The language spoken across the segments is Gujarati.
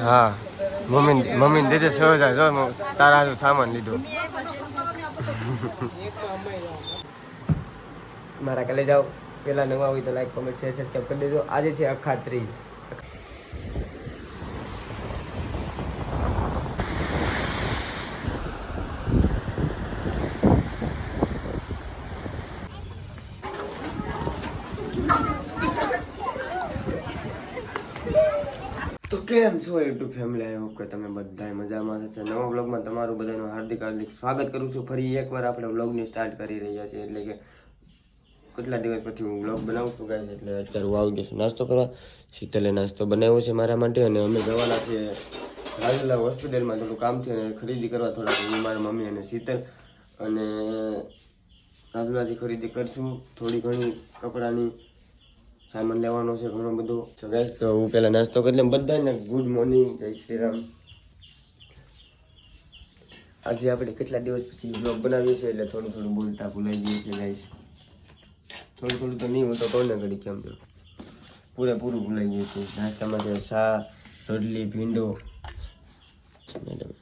હા. મમ્મી મમ્મી દેજે હજાર જો તારા સામાન લીધો. મારા કાલે જાઓ. પેલા નવા હોય તો લાઈક કોમેન્ટ શેર સબસ્ક્રાઈબ કરી દેજો. આજે છે અખા ત્રીજ કેમ છો યુટ્યુબ ફેમિલી આઈ હોપ કે તમે બધાય મજામાં હશે. નવા બ્લોગમાં તમારું બધાનું હાર્દિક હાર્દિક સ્વાગત કરું છું. ફરી એકવાર આપણે બ્લોગને સ્ટાર્ટ કરી રહ્યા છીએ. એટલે કે કેટલા દિવસ પછી હું બ્લોગ બનાવું છું ગાઈસ એટલે અત્યારે હું આવી ગયો છું નાસ્તો કરવા. શીતલે નાસ્તો બનાવ્યો છે મારા માટે અને અમે જવાના છીએ રાજુલા હોસ્પિટલમાં. થોડું કામ છે અને ખરીદી કરવા થોડાક હું મારા મમ્મી અને શીતલ અને રાજુલાથી ખરીદી કરશું. થોડી ઘણી કપડાની સામાન લેવાનો છે, ઘણો બધો. તો હું પહેલાં નાસ્તો કરી બધાને ગુડ મોર્નિંગ જય શ્રી રામ. આજે આપણે કેટલા દિવસ પછી બ્લોગ બનાવીએ છીએ એટલે થોડું થોડું બોલતા ભૂલાઈ ગયું છે ગાઈશ થોડું થોડું તો નહીં, હું તો કહું ને ઘડી કેમ તો પૂરેપૂરું ભૂલાઈ ગયું છે નાસ્તામાં છે શા રોટલી, ભીંડો. મેડમ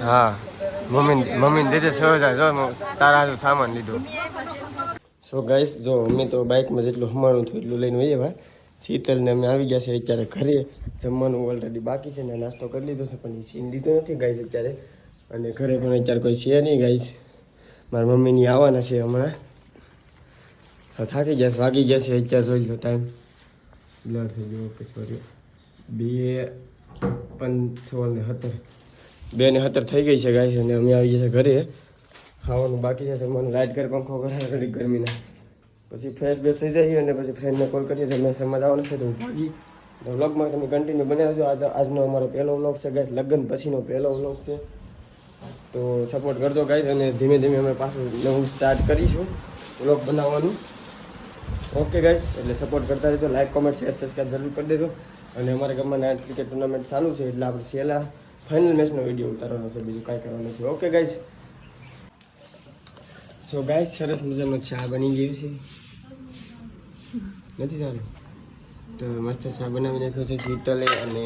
હા. મમ્મી મમ્મી દેજે છ હજાર જો તારા હારું સામાન લીધો. સો ગાઈસ જો અમે તો બાઇકમાં જેટલું હમાણું થયું એટલું લઈને વહીએ ભાઈ. શીતલને અમે આવી ગયા છે અત્યારે ઘરે. જમવાનું ઓલરેડી બાકી છે ને નાસ્તો કરી લીધો છે પણ એ સીન લીધો નથી ગાઈસ અત્યારે. અને ઘરે પણ અત્યારે કોઈ છે નહીં ગાઈસ મારા મમ્મીની આવવાના છે હમણાં. થાકી ગયા છે વાગી ગયા છે અત્યારે જોઈ લો ટાઈમ બ્લડ થઈ ગયો, ઓકે સોરી બે પંચોલ ને સત્તર. બે ને સત્તર થઈ ગઈ છે ગાય અને અમે આવી છે ઘરે. ખાવાનું બાકી છે જમવાનું લાઇટ ઘર પંખો કરાય ઘડી ગરમીના. પછી ફ્રેશ બેસ થઈ જઈએ અને પછી ફ્રેન્ડને કોલ કરીએ, તો મેં સમજ આવવાનું છે, તો હું ભાગી. વ્લોગમાં તમે કન્ટિન્યુ બનાવ્યો છો, આજ આજનો અમારો પહેલો વ્લોગ છે ગાય લગ્ન પછીનો પહેલો વ્લોગ છે. તો સપોર્ટ કરજો ગાઈઝ અને ધીમે ધીમે અમે પાછું નવું સ્ટાર્ટ કરીશું વ્લોગ બનાવવાનું. ઓકે ગાઈઝ એટલે સપોર્ટ કરતા રહેજો. લાઈક કોમેન્ટ શેર સબસ્ક્રાઈબ જરૂર કરી દેજો. અને અમારા ગામમાં નાઇટ ક્રિકેટ ટુર્નામેન્ટ ચાલુ છે એટલે આપણે છેલ્લા ફાઇનલ મેચનો વીડિયો ઉતારવાનો છે. બીજું કાંઈ કરવાનું નથી. ઓકે ગાઈઝ સો ગાઈઝ સરસ મજાનો ચા બની ગયો છે. નથી સારું તો મસ્ત ચા બનાવી નાખ્યો છે શીતલે અને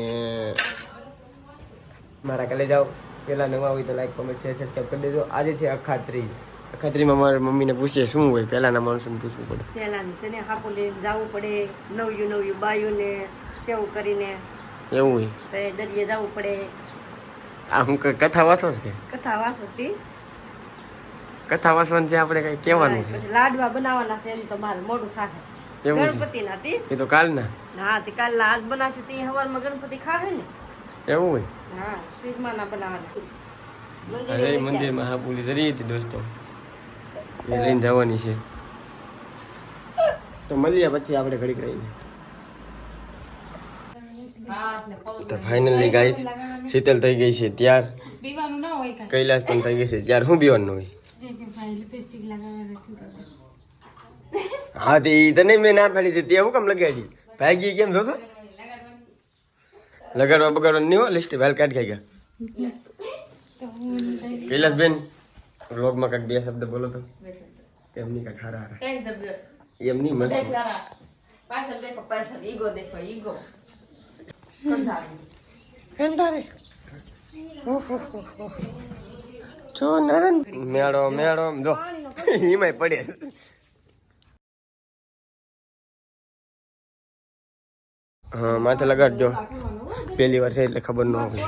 મારા કલે જાઓ. પહેલાં નવા હોય તો લાઈક કોમેન્ટ શેર સબસ્ક્રાઈબ કરી દેજો. આજે છે અખાત્રીજ. અખાત્રીમાં મારા મમ્મીને પૂછીએ શું હોય પહેલાના માણસોને પૂછવું પડે. પહેલાની છે ને હાપુ લઈને જવું પડે નવ્યું નવ્યું બાયુને સેવ કરીને. એવું હોય. તો દરિયે જવું પડે. આ હું કથા વાંચો છો કે? કથા વાસતી કથા વાંચવાનું છે આપણે કઈ કહેવાનું છે. પછી લાડવા બનાવવાના છે તો મારે મોડું થાય ગણપતિ ના તી. એ તો કાલના. હા તે કાલ આજ બનાવશે તે હવારમાં ગણપતિ ખાહે ને. એવું હોય. હા શ્રીજમાં ના બનાવવાના મંદિરમાં હા રહી હતી દોસ્તો. એ લઈને જવાની છે. તો મળીએ પછી આપણે ઘડીક રહીને. તો ફાઇનલી ગાઈસ શીતલ થઈ ગઈ છે ત્યાર. કૈલાસ પણ થઈ ગઈ છે. ત્યાર શું બીવાનું હોય? હા તે તને મેં ના પાડી હતી તે હું કામ લગાડી? ભાગી કેમ જોતો? લગાડવા બગાડવા નહીં હો લિસ્ટ વેલ કાઢ ખાઈ ગયા. કૈલાસબેન વ્લોગમાં કાંઈક બે શબ્દ બોલો તો? એમની કાંઈક હારા હારા. શબ્દ. નહીં મસ્ત. સારા. પાછળ દેખો પાછળ ઈગો દેખો ઈગો. જો નરન. મેળો મેળો જો. હિમાય પડે. હા માથે લગાડજો. પહેલી વાર છે એટલે ખબર ન હોય.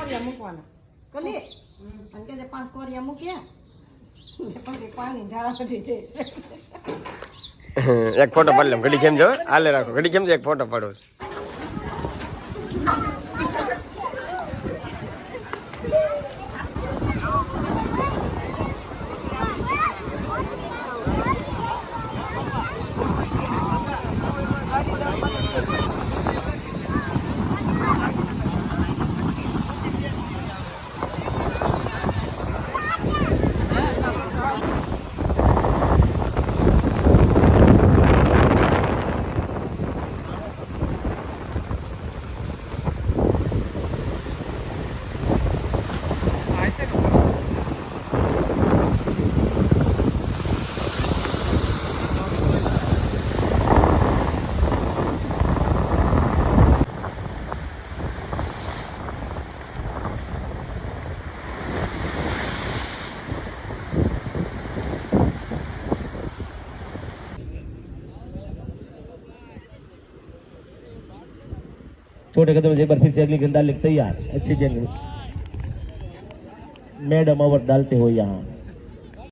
એક ફોટો પાડી લઉં. ઘડી કેમ જો? હાલે રાખો. ઘડી કેમ જો? એક ફોટો પાડો. छोटे कदम से एक बार फिर से अगली गेंद डालने को तैयार अच्छी गेंद मैडम ओवर डालते हो यहाँ